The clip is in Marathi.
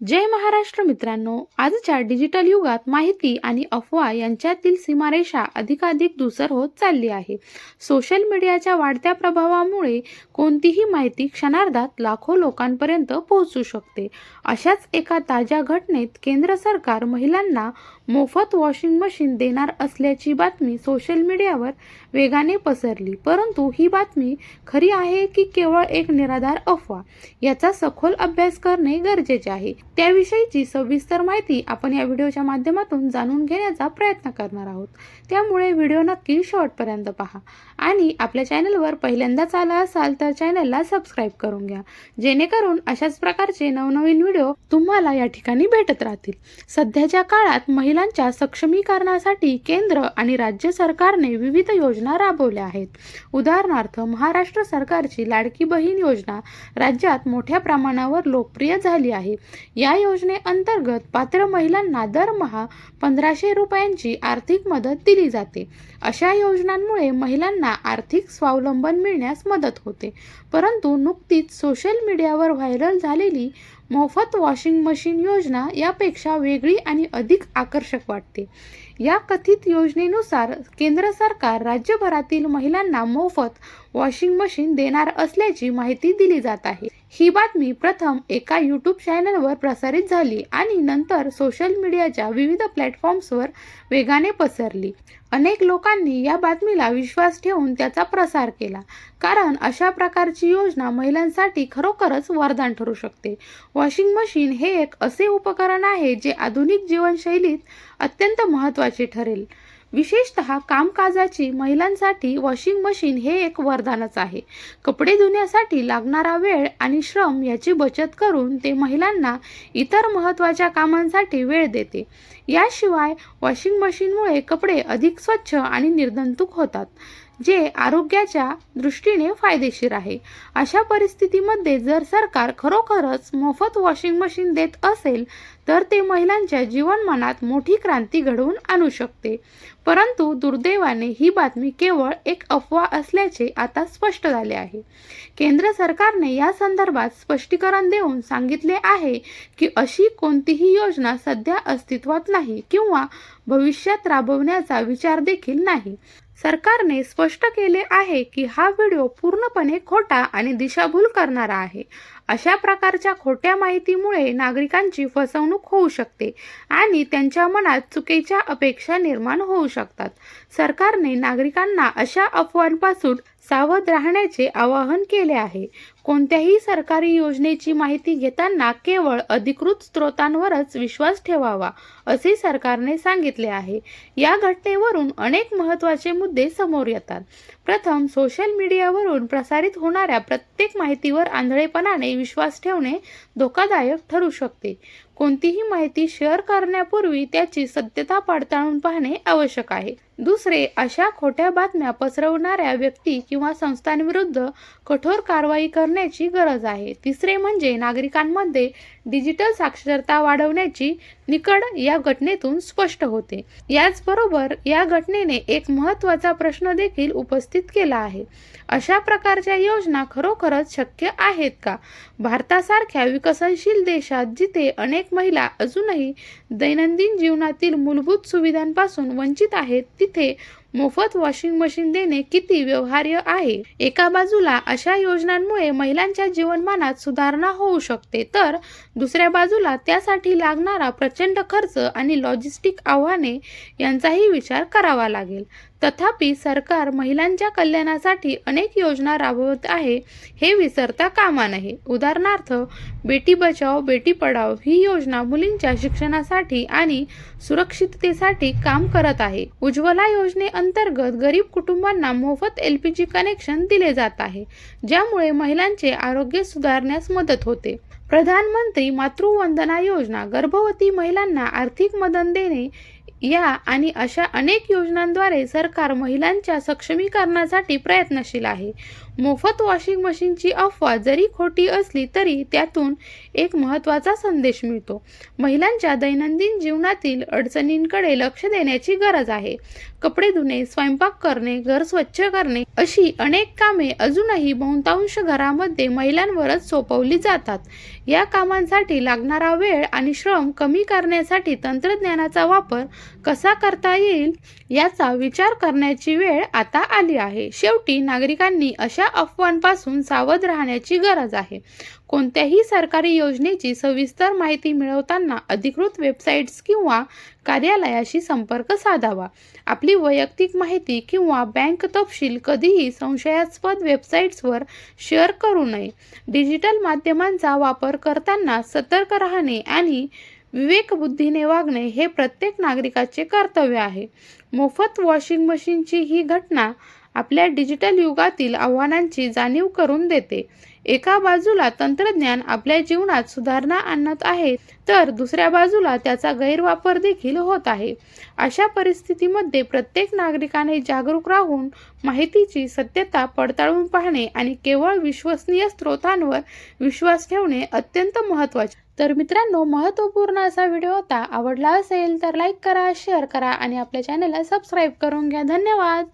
जय महाराष्ट्र मित्रांनो आजच्या डिजिटल युगात माहिती आणि अफवा यांच्यातील सीमारेषा अधिकाधिक धुसर होत चालली आहे. सोशल मीडियाच्या वाढत्या प्रभावामुळे कोणतीही माहिती क्षणार्धात लाखो लोकांपर्यंत पोहोचू शकते. अशाच एका ताज्या घटनेत केंद्र सरकार महिलांना मोफत वॉशिंग मशीन देणार असल्याची बातमी सोशल मीडियावर वेगाने पसरली. परंतु ही बातमी खरी आहे की केवळ एक निराधार अफवा? याचा सखोल अभ्यास करणे गरजेचे आहे. त्याविषयीची सविस्तर माहिती आपण या व्हिडिओच्या माध्यमातून जाणून घेण्याचा प्रयत्न करणार आहोत. त्यामुळे व्हिडिओ नक्की शेवटपर्यंत पहा. आणि आपल्या चॅनलवर पहिल्यांदाच आला असाल तर चॅनलला सबस्क्राईब करून घ्या. जेणेकरून अशाच प्रकारचे नवनवीन व्हिडिओ तुम्हाला या ठिकाणी भेटत राहतील. सध्याच्या काळात महिलांच्या सक्षमीकरणासाठी केंद्र आणि राज्य सरकारने विविध योजना राबवल्या आहेत. उदाहरणार्थ महाराष्ट्र सरकारची लाडकी बहीण योजना राज्यात मोठ्या प्रमाणावर लोकप्रिय झाली आहे. या योजनेअंतर्गत पात्र महिलांना दरमहा पंधराशे रुपयांची आर्थिक मदत दिली जाते. अशा योजनांमुळे महिलांना आर्थिक स्वावलंबन मिळण्यास मदत होते. परंतु नुकतीच सोशल मीडियावर व्हायरल झालेली मोफत वॉशिंग मशीन योजना यापेक्षा वेगळी आणि अधिक आकर्षक वाटते. या कथित योजनेनुसार केंद्र सरकार राज्यभरातील महिलांना मोफत वॉशिंग मशीन देणार असल्याची माहिती दिली जात आहे. ही बातमी प्रथम एका यूट्यूब चॅनलवर प्रसारित झाली आणि नंतर सोशल मीडियाच्या विविध प्लॅटफॉर्म्सवर वेगाने पसरली. अनेक लोकांनी या बातमीला विश्वास ठेवून त्याचा प्रसार केला. कारण अशा प्रकारची योजना महिलांसाठी खरोखरच वरदान ठरू शकते. वॉशिंग मशीन हे एक असे उपकरण आहे जे आधुनिक जीवनशैलीत अत्यंत महत्त्वाचे ठरेल. विशेषतः कामकाजाची महिलांसाठी वॉशिंग मशीन हे एक वरदानच आहे. कपडे धुण्यासाठी लागणारा वेळ आणि श्रम याची बचत करून ते महिलांना इतर महत्त्वाच्या कामांसाठी वेळ देते. याशिवाय वॉशिंग मशीनमुळे कपडे अधिक स्वच्छ आणि निर्दंतुक होतात जे आरोग्याच्या दृष्टीने फायदेशीर आहे. अशा परिस्थितीमध्ये जर सरकार खरोखरच मोफत वॉशिंग मशीन देत असेल तर ते महिलांच्या जीवनमानात मोठी क्रांती घडवून आणू शकते. परंतु दुर्दैवाने ही बातमी केवळ एक अफवा असल्याचे आता स्पष्ट झाले आहे. केंद्र सरकारने या संदर्भात स्पष्टीकरण देऊन सांगितले आहे की अशी कोणतीही योजना सध्या अस्तित्वात नाही किंवा भविष्यात राबवण्याचा विचार देखील नाही. सरकारने स्पष्ट केले आहे की हा व्हिडिओ पूर्णपणे खोटा आणि दिशाभूल करणारा आहे. अशा प्रकारच्या खोट्या माहितीमुळे नागरिकांची फसवणूक होऊ शकते आणि त्यांच्या मनात चुकीच्या अपेक्षा निर्माण होऊ शकतात. सरकारने नागरिकांना अशा अफवांपासून सावध राहण्याचे आवाहन केले आहे. कोणत्याही सरकारी योजनेची माहिती घेताना केवळ अधिकृत स्रोतांवरच विश्वास ठेवावा असे सरकारने सांगितले आहे. या घटनेवरून अनेक महत्त्वाचे मुद्दे समोर येतात. प्रथम सोशल मीडियावरून प्रसारित होणाऱ्या प्रत्येक माहितीवर आंधळेपणाने विश्वास ठेवणे धोकादायक ठरू शकते. कोणतीही माहिती शेअर करण्यापूर्वी त्याची सत्यता पडताळून पाहणे आवश्यक आहे. दुसरे अशा खोट्या बातम्या पसरवणाऱ्या व्यक्ती किंवा संस्थांविरुद्ध कठोर कारवाई करण्याची गरज आहे. तिसरे म्हणजे नागरिकांमध्ये डिजिटल साक्षरता वाढवण्याची निकड या घटनेतून स्पष्ट होते. याचबरोबर या घटनेने एक महत्त्वाचा प्रश्न देखील उपस्थित केला आहे. अशा प्रकारच्या योजना खरोखरच शक्य आहेत का? भारतासारख्या विकसनशील देशात जिथे अनेक महिला अजूनही दैनंदिन जीवनातील मूलभूत सुविधांपासून वंचित आहेत तिथे मोफत वॉशिंग मशीन देणे किती व्यवहार्य आहे? एका बाजूला अशा योजनांमुळे महिलांच्या जीवनमानात सुधारणा होऊ शकते तर दुसऱ्या बाजूला त्यासाठी लागणारा प्रचंड खर्च आणि लॉजिस्टिक आव्हाने यांचाही विचार करावा लागेल. तथापि सरकार महिलांच्या कल्याणासाठी अनेक योजना राबवत आहे हे विसरता कामा नये. उदाहरणार्थ बेटी बचाव बेटी पढाव ही योजना मुलींच्या शिक्षणासाठी आणि सुरक्षिततेसाठी काम करत आहे. उज्ज्वला योजनेअंतर्गत गरीब कुटुंबांना मोफत एल पी जी कनेक्शन दिले जात आहे ज्यामुळे महिलांचे आरोग्य सुधारण्यास मदत होते. प्रधानमंत्री मातृवंदना योजना गर्भवती महिलांना आर्थिक मदत देणे या आणि अशा अनेक योजनांद्वारे सरकार महिलांच्या सक्षमीकरणासाठी प्रयत्नशील आहे. मोफत वॉशिंग मशीनची अफवा जरी खोटी असली तरी त्यातून एक महत्त्वाचा संदेश मिळतो. महिलांच्या दैनंदिन जीवनातील अडचणींकडे लक्ष देण्याची गरज आहे. कपडे धुणे स्वयंपाक करणे घर स्वच्छ करणे अशी अनेक कामे अजूनही बहुतांश घरामध्ये महिलांवरच सोपवली जातात. या कामांसाठी लागणारा वेळ आणि श्रम कमी करण्यासाठी तंत्रज्ञानाचा वापर कसा करता येईल याचा विचार करण्याची वेळ आता आली आहे. शेवटी नागरिकांनी अशा अशा अफवांपासून सावध राहण्याची गरज आहे. कोणत्याही सरकारी योजनेची सविस्तर माहिती मिळवताना अधिकृत वेबसाईट्स किंवा कार्यालयाशी संपर्क साधावा. आपली वैयक्तिक माहिती किंवा बँक तपशील कधीही संशयास्पद वेबसाईट्सवर शेअर करू नये. डिजिटल माध्यमांचा वापर करताना सतर्क राहणे आणि विवेकबुद्धीने वागणे हे प्रत्येक नागरिकाचे कर्तव्य आहे. मोफत वॉशिंग मशीनची ही घटना आपल्या डिजिटल युगातील आव्हानांची जाणीव करून देते. एका बाजूला तंत्रज्ञान आपल्या जीवनात सुधारणा आणत आहे तर दुसऱ्या बाजूला त्याचा गैरवापर देखील होत आहे. अशा परिस्थितीमध्ये प्रत्येक नागरिकाने जागरूक राहून माहितीची सत्यता पडताळून पाहणे आणि केवळ विश्वसनीय स्रोतांवर विश्वास ठेवणे अत्यंत महत्त्वाचे. तर मित्रांनो महत्त्वपूर्ण असा व्हिडिओ होता आवडला असेल तर लाईक करा शेअर करा आणि आपल्या चॅनलला सबस्क्राईब करून घ्या. धन्यवाद!